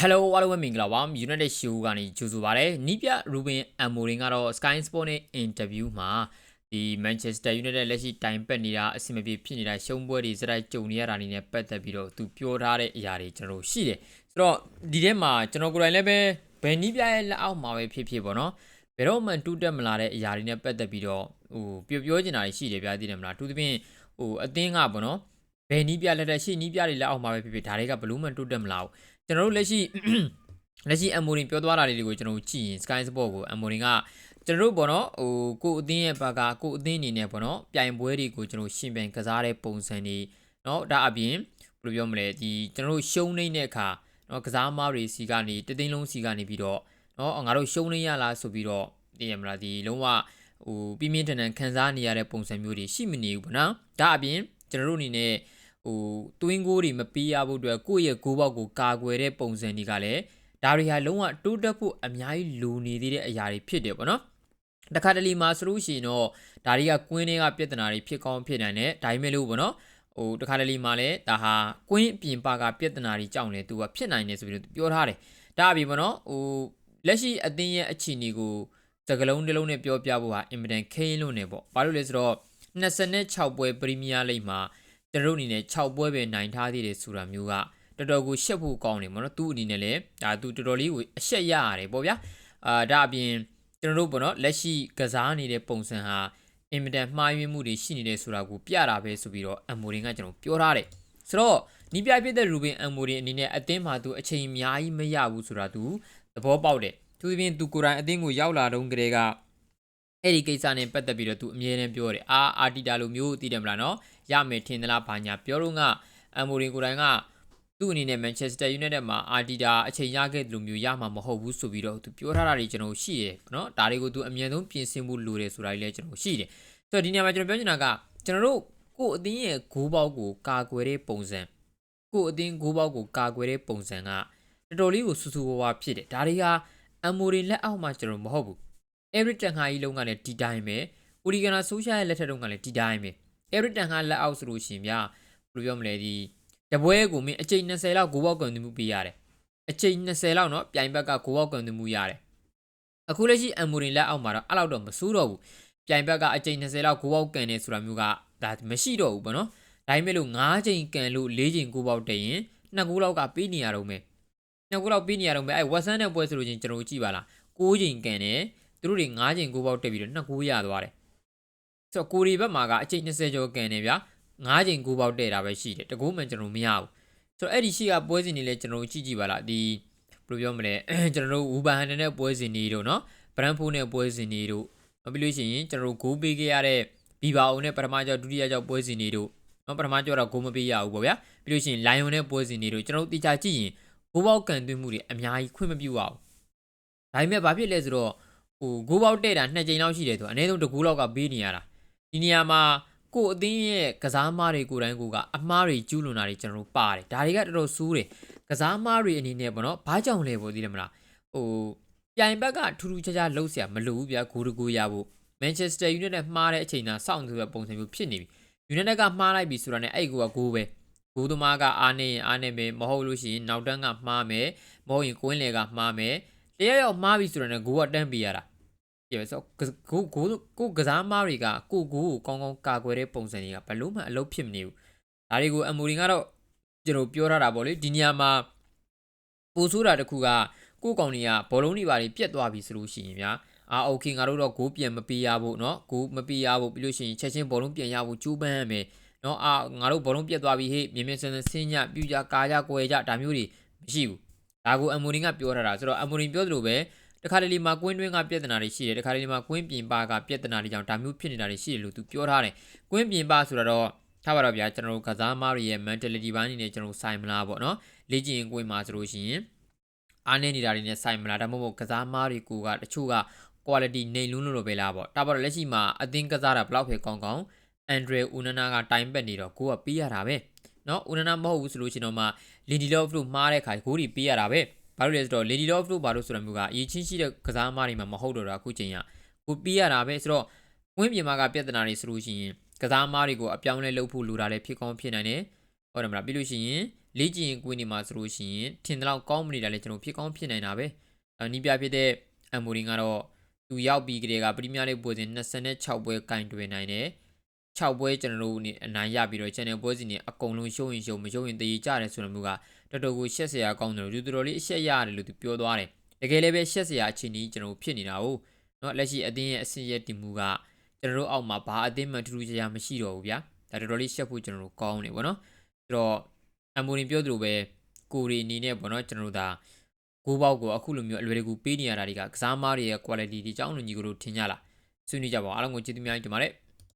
Hello အားလုံးပဲမင်္ဂလာပါ United Show ကနေကြိုဆိုပါရစေ။နီးပြ Ruben Amorim ကတော့ Sky Sport နဲ့ interview မှာဒီ Manchester United လက်ရှိတိုင်ပတ်နေတာအဆင်မပြေဖြစ်နေတာရှုံးပွဲတွေစတိုက်ကြုံနေရတာနေနဲ့ပတ်သက်ပြီးတော့သူပြောထားတဲ့အရာတွေကျွန်တော်တို့ရှိတယ်။ဆိုတော့ဒီထဲမှာကျွန်တော်ကိုယ်တိုင်လည်းပဲဘယ်နီးပြရဲ့လက်အောက်မှာပဲဖြစ်ဖြစ်ပေါ့နော်။ဘယ်တော့မှတူးတက်မလာတဲ့အရာတွေနဲ့ပတ်သက်ပြီးတော့ဟိုပြောပြောချင်တာတွေရှိတယ်ဗျာသိတယ်မလား။တူသဖြင့်ဟိုအသင်းကပေါ့နော်။ဘယ်နီးပြလက်တက်ရှိနီးပြတွေလက်အောက်မှာပဲဖြစ်ဖြစ်ဒါတွေကဘလို့မှတူးတက်မလာဘူး။ ကျွန်တော်တို့လက်ရှိ လက်ရှိအမိုရင်ပြောသွားတာတွေကိုကျွန်တော်တို့ကြည့်ရင် Sky Sport ကိုအမိုရင်ကကျွန်တော်တို့ပေါ့နော်ဟိုကိုအသင်းရဲ့ဘက်ကကိုအသင်းအနေနဲ့ပေါ့နော်ပြိုင်ပွဲတွေကိုကျွန်တော်ရှင်ပြိုင်ကစားတဲ့ပုံစံတွေเนาะဒါအပြင်ဘယ်လိုပြောမလဲဒီကျွန်တော်တို့ရှုံးနေတဲ့အခါเนาะကစားမားတွေစီကနေတသိန်းလုံးစီကနေပြီးတော့เนาะငါတို့ရှုံးနေရလားဆိုပြီးတော့သိရမလားဒီလုံးဝဟိုပြင်းပြင်းထန်ထန်ခံစားနေရတဲ့ပုံစံမျိုးတွေရှိမနေဘူးပေါ့နော်ဒါအပြင်ကျွန်တော်တို့အနေနဲ့ ဟိုတွင်းကိုတွေမပေးရဖို့အတွက်ကိုယ့်ရဲ့ဂိုးပေါက်ကိုကာကွယ်တဲ့ပုံစံတွေကလည်းဒါတွေဟာလုံးဝတိုးတက်ဖို့အများကြီးလိုနေသေးတဲ့အရာတွေဖြစ်တယ်ပေါ့နော်တခါတလေမှာဆိုလို့ရှိရင်တော့ဒါတွေကကွင်းတွေကပြဿနာတွေဖြစ်ကောင်းဖြစ်နိုင်တယ်ဒါပေမဲ့လို့ပေါ့နော်ဟိုတခါတလေမှာလည်းဒါဟာကွင်းအပြင်ပါကပြဿနာတွေကြောင့်လေသူကဖြစ်နိုင်တယ်ဆိုပြီးတော့ပြောထားတယ်ဒါအပြင်ပေါ့နော်ဟိုလက်ရှိအသင်းရဲ့အခြေအနေကိုစကလုံးတစ်လုံးနဲ့ပြောပြဖို့ဟာအင်မတန်ခင်းလို့နေပေါ့ဘာလို့လဲဆိုတော့26ပွဲပရီးမီးယားလိဂ်မှာ ကျွန်တော်တို့အနေနဲ့6ပွဲပဲနိုင်ထားသေးတယ်ဆိုတာမျိုးကတော်တော်ကိုရှက်ဖို့ကောင်းတယ်ပေါ့နော်သူ့အနေနဲ့လည်းဒါသူတော်တော်လေးကိုအရှက်ရရတယ်ပေါ့ဗျာအာဒါအပြင်ကျွန်တော်တို့ပေါ့နော်လက်ရှိကစားနေတဲ့ပုံစံဟာအင်မတန်မှားယွင်းမှုတွေရှိနေတယ်ဆိုတာကိုပြတာပဲဆိုပြီးတော့အမိုရင်ကကျွန်တော်ပြောထားတယ်ဆိုတော့နီးပြပြတဲ့ရူဘင်အမိုရင်အနေနဲ့အသင်းမှာသူအချိန်အများကြီးမရဘူးဆိုတာသူသဘောပေါက်တယ်သူပြင်သူကိုယ်တိုင်အသင်းကိုရောက်လာတော့ကလေးကအဲ့ဒီကိစ္စနဲ့ပတ်သက်ပြီးတော့သူအမြဲတမ်းပြောတယ်အာအာတီတာလိုမျိုးသိတယ်မလားနော် ရမယ်ထင်သလားဘာညာပြောတော့ကအမိုရင်ကိုယ်တိုင်ကသူ့အနေနဲ့ Manchester United မှာအာတီတာအချိန်ရခဲ့တယ်လို့မျိုးရမှာမဟုတ်ဘူးဆိုပြီးတော့သူပြောထားတာတွေကျွန်တော်ရှိတယ်နော်ဒါတွေကိုသူအမြဲဆုံးပြင်ဆင်မှုလိုတယ်ဆိုတာကြီးလည်းကျွန်တော်ရှိတယ်ဆိုတော့ဒီနေရာမှာကျွန်တော်ပြောချင်တာကကျွန်တော်တို့ကိုယ့်အသင်းရဲ့ဂိုးပေါက်ကိုကာကွယ်တဲ့ပုံစံကိုယ့်အသင်းဂိုးပေါက်ကိုကာကွယ်တဲ့ပုံစံကတော်တော်လေးကိုစူးစူးဝါးဝါဖြစ်တယ်ဒါတွေကအမိုရီလက်အောက်မှာကျွန်တော်မဟုတ်ဘူး Eric Ten Hag ကြီးလုံးကလည်းဒီတိုင်းပဲ Uli Gunnar Solskjaer ရဲ့လက်ထက်တုန်းကလည်းဒီတိုင်းပဲ အဲရစ်တန်ဟန်လက်အောက်ဆိုလို့ရှင်ဗျာဘယ်လိုပြောမလဲဒီတပွဲကိုမင်းအချိန်20လောက်ဂိုးပေါက်ကွန်သွင်းမှုပေးရတယ်အချိန်20လောက်နော်ပြိုင်ဘက်ကဂိုးပေါက်ကွန်သွင်းမှုရတယ်အခုလက်ရှိအမ်မိုရင်လက်အောက်မှာတော့အဲ့လောက်တော့မစိုးတော့ဘူးပြိုင်ဘက်ကအချိန်20လောက်ဂိုးပေါက်ကန်နေဆိုတာမျိုးကဒါမရှိတော့ဘူးပေါ့နော်ဒါပေမဲ့လို့9ချိန်ကန်လို့4ချိန်ဂိုးပေါက်တရင်2ဂိုးလောက်ကပေးနေရတော့မယ်2ဂိုးလောက်ပေးနေရတော့မယ်အဲ့ဝက်ဆန်တဲ့ပွဲဆိုလို့ချင်းကျွန်တော်ကြည့်ပါလား9ချိန်ကန်တယ်သူတို့တွေ9ချိန်ဂိုးပေါက်တက်ပြီးတော့2ဂိုးရသွားတယ် ဆိုတော့ကိုရီဘက်မှာကအချိန်20ကျော်ကန်နေဗျာ9ချိန်9ပေါက်တည့်တာပဲရှိတယ်တကူမှကျွန်တော်မရဘူးဆိုတော့အဲ့ဒီရှိကပွဲစဉ်တွေလည်းကျွန်တော်ကြည့်ကြည့်ပါလားဒီဘယ်လိုပြောမလဲကျွန်တော်တို့ဝူဘန်ဟန်တဲ့ပွဲစဉ်တွေတို့နော်ဘရန်ဖိုးနဲ့ပွဲစဉ်တွေတို့ပြီးလို့ရှိရင်ကျွန်တော်တို့ဂိုးပေးခဲ့ရတဲ့ဘီဘာအောင်နဲ့ပထမကျော်ဒုတိယကျော်ပွဲစဉ်တွေတို့နော်ပထမကျော်တော့ဂိုးမပေးရဘူးပေါ့ဗျာပြီးလို့ရှိရင်လိုင်ယွန်နဲ့ပွဲစဉ်တွေတို့ကျွန်တော်တို့တေချာကြည့်ရင်ဂိုးပေါက်ကန်သွင်းမှုတွေအများကြီးခွင့်မပြုရဘူးဒါပေမဲ့ဘာဖြစ်လဲဆိုတော့ဟိုဂိုးပေါက်တဲ့တာ2ချိန်လောက်ရှိတယ်ဆိုတော့အနည်းဆုံးတကူလောက်ကပေးနေရတာ ဒီနေရာမှာကိုအသင်းရဲ့ကစားမားတွေကိုယ်တိုင်ကိုကအမားတွေကျူးလွန်တာတွေကျွန်တော်တို့ပါတယ်ဒါတွေကတော်တော်ဆိုးတယ်ကစားမားတွေအနေနဲ့ပေါ့နော်ဘာကြောင့်လဲပေါ့သိတယ်မလားဟိုပြိုင်ဘက်ကထူးထူးခြားခြားလှုပ်เสียမလိုဘူးဗျာဂိုးတကူရဖို့မန်ချက်စတာယူနိုက်တက်မှားတဲ့အချိန်သာစောင့်ဆိုတဲ့ပုံစံမျိုးဖြစ်နေပြီယူနိုက်တက်ကမှားလိုက်ပြီဆိုတာနဲ့အဲ့ကူကဂိုးပဲဂိုးသမားကအားနေရင်အားနေမယ်မဟုတ်လို့ရှိရင်နောက်တန်းကမှားမယ်မဟုတ်ရင်ကွင်းလေကမှားမယ်တယောက်ယောက်မှားပြီဆိုတာနဲ့ဂိုးကတန်းပေးရတာ ပြည့်ဆိုကိုကိုကိုကစားမားတွေကကိုကိုကိုကောင်းကောင်းကာကွယ်တဲ့ပုံစံတွေကဘလို့မှအလုပ်ဖြစ်မနေဘူးဒါတွေကိုအမူရင်ကတော့ကျွန်တော်ပြောထားတာပေါ့လေဒီနေရာမှာပိုဆိုးတာတခုကကိုကောင်တွေကဘောလုံးတွေပါတွေပြက်သွားပြီဆိုလို့ရှိရင်ဗျာအာโอเคငါတို့တော့ဂိုးပြန်မပေးရဘူးเนาะဂိုးမပေးရဘူးပြီးလို့ရှိရင်ချက်ချင်းဘောလုံးပြန်ရဖို့ကြိုးပမ်းရမယ်เนาะအာငါတို့ဘောလုံးပြက်သွားပြီဟေ့မြင်မြင်ဆန်းဆန်းဆင်းညပြူကြကာကြကွယ်ကြဒါမျိုးတွေမရှိဘူးဒါကိုအမူရင်ကပြောထားတာဆိုတော့အမူရင်ပြောသလိုပဲ တခါတလေမှာကွင်းတွင်းကပြဿနာတွေရှိတယ်တခါတလေမှာကွင်းပြင်ပကပြဿနာတွေကြောင့်ဒါမျိုးဖြစ်နေတာတွေရှိတယ်လို့သူပြောထားတယ်ကွင်းပြင်ပဆိုတော့ထားပါတော့ဗျာကျွန်တော်တို့ကစားမားတွေရဲ့ mentality ဘိုင်းနေနဲ့ကျွန်တော်ဆိုင်မလားပေါ့နော်လေ့ကျင့်ကွင်းမှာဆိုလို့ရှိရင်အားနေနေတာတွေနဲ့ဆိုင်မလားဒါမှမဟုတ်ကစားမားတွေကတချို့က quality နေလွန်းလို့ပဲလားပေါ့ဒါပါတော့လက်ရှိမှာအသင်းကစားတာဘလောက်ပဲကောင်းကောင်းအန်ဒရီဦးနနာကတိုင်ပက်နေတော့ကိုကပေးရတာပဲเนาะဦးနနာမဟုတ်ဘူးဆိုလို့ရှိရင်တော့မှလီဒီလော့ဖ်လို့မှားတဲ့ခါဂိုးတွေပေးရတာပဲ ဘာလို့လဲဆိုတော့ Lady Love တို့ဘာလို့ဆိုတာမျိုးကအရေးချင်းရှိတဲ့ကစားသမားတွေမှာမဟုတ်တော့တာအခုချိန်ကကိုပြီးရတာပဲဆိုတော့ဝင်းပြင်မာကပြဿနာတွေဆိုလို့ရှိရင်ကစားသမားတွေကိုအပြောင်းလဲလုပ်ဖို့လိုတာလည်းဖြစ်ကောင်းဖြစ်နိုင်တယ်ဟုတ်တယ်မလားပြီးလို့ရှိရင်လေ့ကျင့်ရင်ကွင်းနေမှာဆိုလို့ရှိရင်ထင်တယ်လို့ကောင်းမနေတာလေကျွန်တော်ဖြစ်ကောင်းဖြစ်နိုင်တာပဲအနီးပြဖြစ်တဲ့အမိုရင်ကတော့သူရောက်ပြီးကလေးကပရီးမီးယားလိပွဲစဉ်26ပွဲကင်တွယ်နိုင်တယ် 6ပွဲကျွန်တော်တို့နေအနိုင်ရပြီးတော့ channel ပွဲစဉ်တွေအကုန်လုံးရှုံးရင်ရှုံးမရှုံးရင်တည်ကြတယ်ဆိုတဲ့မျိုးကတော်တော်ကိုရှက်စရာကောင်းတယ်လို့သူတော်တော်လေးအရှက်ရတယ်လို့သူပြောသွားတယ်တကယ်လည်းပဲရှက်စရာအခြေအနေကြီးကျွန်တော်တို့ဖြစ်နေတာ哦เนาะလက်ရှိအသင်းရဲ့အဆင့်ရတင်မှုကကျွန်တော်တို့အောက်မှာဘာအသင်းမှထူးထူးခြားခြားမရှိတော့ဘူးဗျာဒါတော်တော်လေးရှက်ဖို့ကျွန်တော်တို့ကောင်းနေပေါ့နော်ဆိုတော့အမိုရင်ပြောသလိုပဲကိုရီအနေနဲ့ပေါ့နော်ကျွန်တော်တို့ဒါကိုပေါက်ကိုအခုလိုမျိုးအလွယ်တကူပေးနေရတာတွေကကစားမားတွေရဲ့ quality ဒီအကြောင်းလူကြီးကိုတို့ထင်ကြလားဆွေးနွေးကြပါဦးအားလုံးကိုကျေးဇူးများတင်ပါတယ်